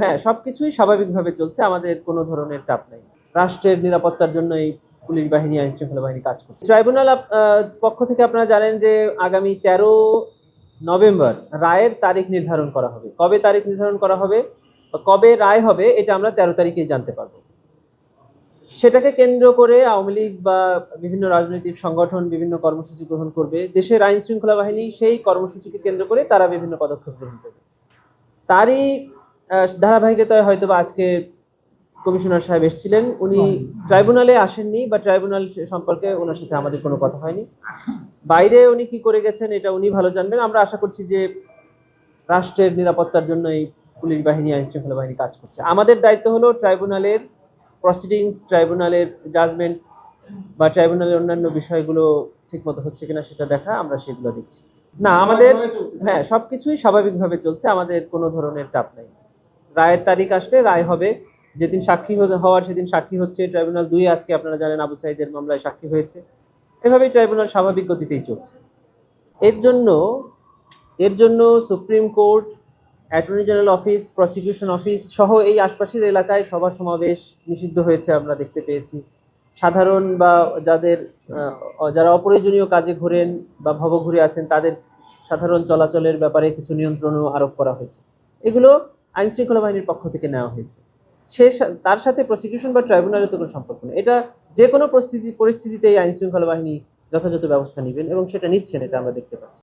হ্যাঁ সবকিছুই স্বাভাবিকভাবে চলছে, আমাদের কোনো ধরনের চাপ নেই। রাষ্ট্রের নিরাপত্তার জন্য এই পুলিশ বাহিনী আইন শৃঙ্খলা বাহিনী কাজ করছে। ট্রাইব্যুনাল পক্ষ থেকে আপনারা জানেন যে আগামী তেরো নভেম্বর রায়ের তারিখ নির্ধারণ করা হবে। কবে তারিখ নির্ধারণ করা হবে কবে রায় হবে, এটা আমরা তেরো তারিখেই জানতে পারব। সেটাকে কেন্দ্র করে আওয়ামী লীগ বা বিভিন্ন রাজনৈতিক সংগঠন, বিভিন্ন কর্মসূচি গ্রহণ করবে। দেশের আইন শৃঙ্খলা বাহিনী সেই কর্মসূচিকে কেন্দ্র করে তারা বিভিন্ন পদক্ষেপ গ্রহণ করবে। তারই ধারাবাহিকতায় হয়তো বা আজকে কমিশনার সাহেব এসেছিলেন। উনি ট্রাইব্যুনালে আসেননি বা ট্রাইব্যুনাল সম্পর্কে ওনার সাথে আমাদের কোনো কথা হয়নি। বাইরে উনি কি করে গেছেন এটা উনি ভালো জানবেন। আমরা আশা করছি যে রাষ্ট্রের নিরাপত্তার জন্য এই পুলিশ বাহিনী আইন শৃঙ্খলা বাহিনী কাজ করছে। আমাদের দায়িত্ব হলো ট্রাইব্যুনালের প্রসিডিংস ট্রাইব্যুনালের জাজমেন্ট বা ট্রাইব্যুনালের অন্যান্য বিষয়গুলো ঠিকমতো হচ্ছে কিনা সেটা দেখা আমরা সেগুলো দেখছি। না আমাদের হ্যাঁ সবকিছুই স্বাভাবিকভাবে চলছে আমাদের কোনো ধরনের চাপ নেই। রায়ের তারিখ আসলে রায় হবে। যেদিন সাক্ষী হওয়ার সেদিন সাক্ষী হচ্ছে। ট্রাইব্যুনাল দুই আজকে আপনারা জানেন আবু সাইদের মামলায় সাক্ষী হয়েছে। এভাবেই ট্রাইব্যুনাল স্বাভাবিক গতিতেই চলছে। এর জন্য এর জন্য supreme court, attorney general office, prosecution office সহ এই আশপাশের এলাকায় সভা সমাবেশ নিষিদ্ধ হয়েছে আমরা দেখতে পেয়েছি। সাধারণ বা যাদের যারা অপ্রয়োজনীয় কাজে ঘোরেন বা ভবঘুরে আছেন তাদের সাধারণ চলাচলের ব্যাপারে কিছু নিয়ন্ত্রণও আরোপ করা হয়েছে। এগুলো আইন শৃঙ্খলা বাহিনীর পক্ষ থেকে নেওয়া হয়েছে। সে তার সাথে প্রসিকিউশন বা ট্রাইব্যুনালের তো কোনো সম্পর্ক নেই। এটা যে কোনো পরিস্থিতি, পরিস্থিতিতেই এই আইনশৃঙ্খলা বাহিনী যথাযথ ব্যবস্থা নেবেন এবং সেটা নিচ্ছেন, এটা আমরা দেখতে পাচ্ছি।